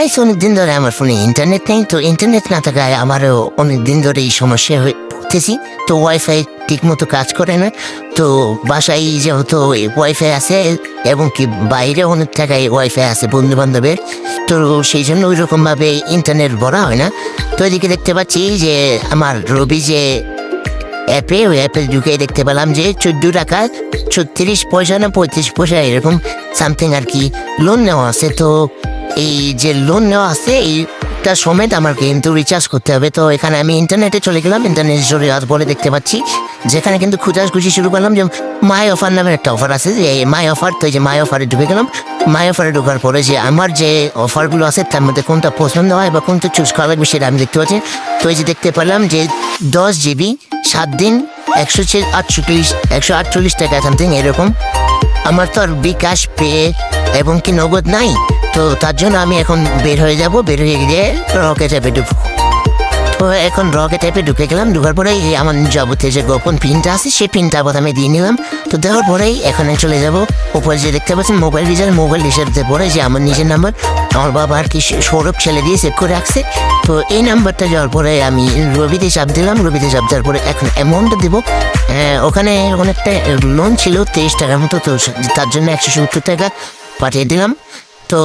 Guys অনেক দিন ধরে আমার ফোনে ইন্টারনেট নেই, তো ইন্টারনেট না থাকায় আমারও অনেক দিন ধরে এই সমস্যা হয়ে পড়তেছি। তো ওয়াইফাই ঠিক মতো কাজ করে না। তো বাসায় যেহেতু ওয়াইফাই আছে এবং কি বাইরে অনেক জায়গায় ওয়াইফাই আছে বন্ধু বান্ধবের তো সেই জন্য ওই রকমভাবে ইন্টারনেট ভরা হয় না। তো এদিকে দেখতে পাচ্ছি যে আমার রবি যে অ্যাপে, ওই অ্যাপে ঢুকে দেখতে পেলাম যে চোদ্দ টাকা ছত্রিশ পয়সা না পঁয়ত্রিশ পয়সা এরকম সামথিং আর কি লোন নেওয়া আছে। তো এই যে লোন নেওয়া আছে, এইটা সমেত আমার কিন্তু রিচার্জ করতে হবে। তো এখানে আমি ইন্টারনেটে চলে গেলাম ইন্টারনেট চলে যাওয়ার পরে দেখতে পাচ্ছি। যেখানে কিন্তু খুঁজাখুঁজি শুরু করলাম, যে মাই অফার নামের একটা অফার আছে, যে মাই অফার তো যে মাই অফারে ঢুকে গেলাম। মাই অফারে ঢোকার পরে যে আমার যে অফারগুলো আছে, তার মধ্যে কোনটা পছন্দ হয় বা কোনটা চুজ করা লাগবে সেটা আমি দেখতে পাচ্ছি। তো এই যে দেখতে পেলাম যে দশ জিবি সাত দিন, একশো আটচল্লিশ একশো আটচল্লিশ টাকা সামথিং এরকম। আমার তো আর বিকাশ পে এবং কি নগদ নাই? তো তার জন্য আমি এখন বের হয়ে যাব বের হয়ে গিয়ে রকেট অ্যাপে ঢুকবো তো এখন রকেট অ্যাপে ঢুকে গেলাম ঢুকার পরে আমার যাবতীয় যে গোপন পিনটা আছে সেই পিনটা প্রথমে দিয়ে নিলাম। তো দেওয়ার পরেই এখানে চলে যাব উপরে যে দেখতে পাচ্ছেন মোবাইল রিচার্জ মোবাইল রিচার্জের পরে যে আমার নিজের নাম্বার আমার বাবা আর কি সৌরভ ছেলে দিয়ে সেভ করে রাখছে। তো এই নাম্বারটা যাওয়ার পরে আমি রবিতে চাপ দিলাম রবিতে চাপ দেওয়ার পরে এখন অ্যামাউন্টটা দেবো। আহ, ওখানে অনেকটা লোন ছিল তেইশ টাকার মতো তো তার জন্য একশো সত্তর টাকা পাঠিয়ে দিলাম। তো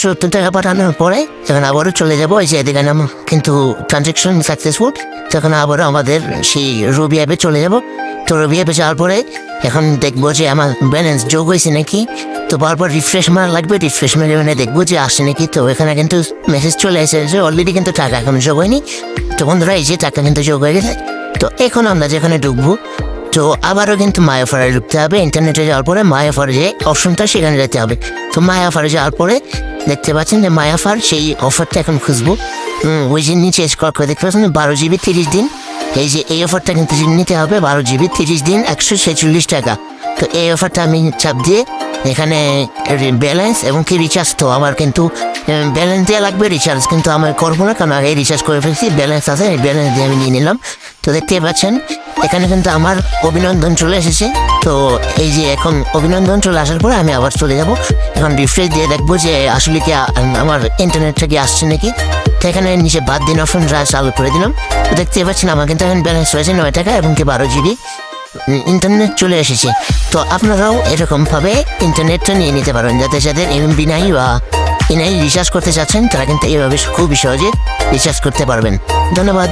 সত্তর টাকা পাঠানোর পরে তখন আবারও চলে যাব ওই যে এদিকে নাম, কিন্তু ট্রানজ্যাকশন সাকসেসফুল তখন আবারও আমাদের সেই রবি অ্যাপে চলে যাব। তো রবি অ্যাপে যাওয়ার পরে এখন দেখব যে আমার ব্যালেন্স যোগ হয়েছে নাকি। তো বারবার রিফ্রেশ মারা লাগবে রিফ্রেশ মেরে মানে দেখব যে আসে নাকি। তো এখানে কিন্তু মেসেজ চলে এসেছে অলরেডি কিন্তু টাকা এখন যোগ হয়নি। তো বন্ধুরা, এই যে টাকা কিন্তু যোগ হয়ে গেছে। তো এখন আমরা যেখানে ঢুকবো তো আবারও কিন্তু মায়াফারে ঢুকতে হবে ইন্টারনেটে যাওয়ার পরে মায়া অফার যে অপশনটা সেখানে যেতে হবে। তো মায়াফারে যাওয়ার পরে দেখতে পাচ্ছেন যে মায়াফার সেই অফারটা এখন খুঁজবো। ওই যে নিচে স্কর করে দেখতে পাচ্ছেন বারো জিবি তিরিশ দিন। এই যে এই অফারটা কিন্তু নিতে হবে, বারো জিবি তিরিশ দিন, একশো ছেচল্লিশ টাকা। তো এই অফারটা আমি চাপ দিয়ে এখানে ব্যালেন্স এবং কি রিচার্জ তো আমার কিন্তু ব্যালেন্স দেওয়া লাগবে রিচার্জ কিন্তু আমার করব না, কারণ আগে রিচার্জ করে ফেলছি ব্যালেন্স আছে, এই ব্যালেন্স দিয়ে আমি নিয়ে নিলাম। তো দেখতে পাচ্ছেন, এখানে কিন্তু আমার অভিনন্দন চলে এসেছে। তো এই যে এখন অভিনন্দন চলে আসার পরে আমি আবার চলে যাব। এখন রিফ্রেশ দিয়ে দেখব যে আসলে কি আমার ইন্টারনেট থেকে আসছে নাকি। তো এখানে নিচে বাদ দিন অপশন চালু করে দিলাম। তো দেখতে পাচ্ছেন, আমার কিন্তু এখন ব্যালেন্স হয়েছে নয় টাকা এবং কি বারো জিবি ইন্টারনেট চলে এসেছে। তো আপনারাও এরকমভাবে ইন্টারনেটটা নিয়ে নিতে পারেন, যাতে যাদের এমবি নাই বা এনআই রিচার্জ করতে চাচ্ছেন, তারা কিন্তু এইভাবে খুবই সহজে রিচার্জ করতে পারবেন। ধন্যবাদ।